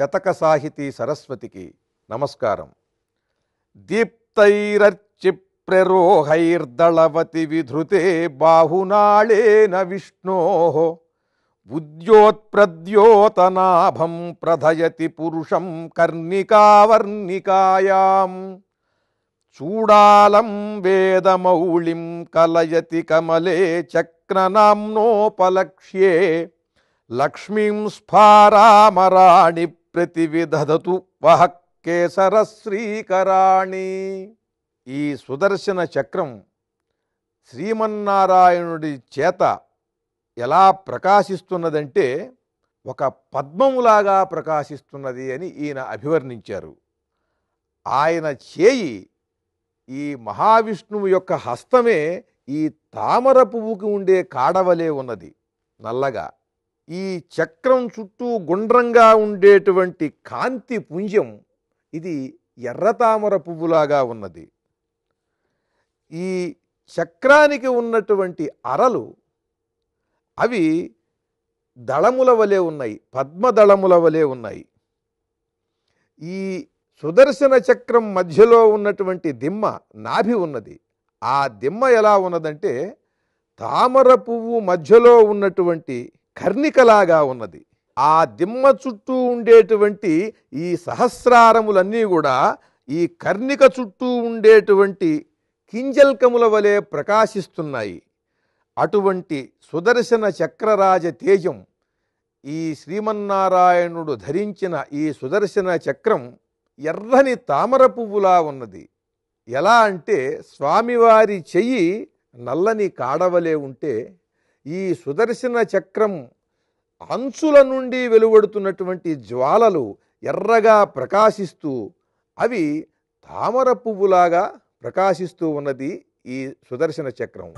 శతక సాహితీ సరస్వతికి నమస్కారం. దీప్తైరర్చి ప్రరోహైర్దళవతి విధృతే బాహునాళేన విష్ణో ఉద్యోత్ప్రద్యోతనాభం ప్రధయతి పురుషం కర్ణికావర్ణికాయాం చూడాలం వేదమౌళిం కలయతి కమలే చక్రనామ్నోపలక్ష్యే లక్ష్మీం స్ఫారామరాణి ప్రతివిదధతు వహ కేసరశ్రీకరాణి. ఈ సుదర్శన చక్రం శ్రీమన్నారాయణుడి చేత ఎలా ప్రకాశిస్తున్నదంటే ఒక పద్మములాగా ప్రకాశిస్తున్నది అని ఈయన అభివర్ణించారు. ఆయన చేయి ఈ మహావిష్ణువు యొక్క హస్తమే ఈ తామర పువ్వుకి ఉండే కాడవలే ఉన్నది నల్లగా. ఈ చక్రం చుట్టూ గుండ్రంగా ఉండేటువంటి కాంతి పుంజం ఇది ఎర్ర తామర పువ్వులాగా ఉన్నది. ఈ చక్రానికి ఉన్నటువంటి అరలు అవి దళముల వలె ఉన్నాయి పద్మదళముల వలె ఉన్నాయి. ఈ సుదర్శన చక్రం మధ్యలో ఉన్నటువంటి దిమ్మ నాభి ఉన్నది. ఆ దిమ్మ ఎలా ఉన్నదంటే తామర పువ్వు మధ్యలో ఉన్నటువంటి కర్ణికలాగా ఉన్నది. ఆ దిమ్మ చుట్టూ ఉండేటువంటి ఈ సహస్రారములన్నీ కూడా ఈ కర్ణిక చుట్టూ ఉండేటువంటి కింజల్కముల వలె ప్రకాశిస్తున్నాయి. అటువంటి సుదర్శన చక్రరాజ తేజం ఈ శ్రీమన్నారాయణుడు ధరించిన ఈ సుదర్శన చక్రం ఎర్రని తామర పువ్వులా ఉన్నది. ఎలా అంటే స్వామివారి చెయ్యి నల్లని కాడవలే ఉంటే ఈ సుదర్శన చక్రం అంచుల నుండి వెలువడుతున్నటువంటి జ్వాలలు ఎర్రగా ప్రకాశిస్తూ అవి తామర పువ్వులాగా ప్రకాశిస్తూ ఉన్నది ఈ సుదర్శన చక్రం.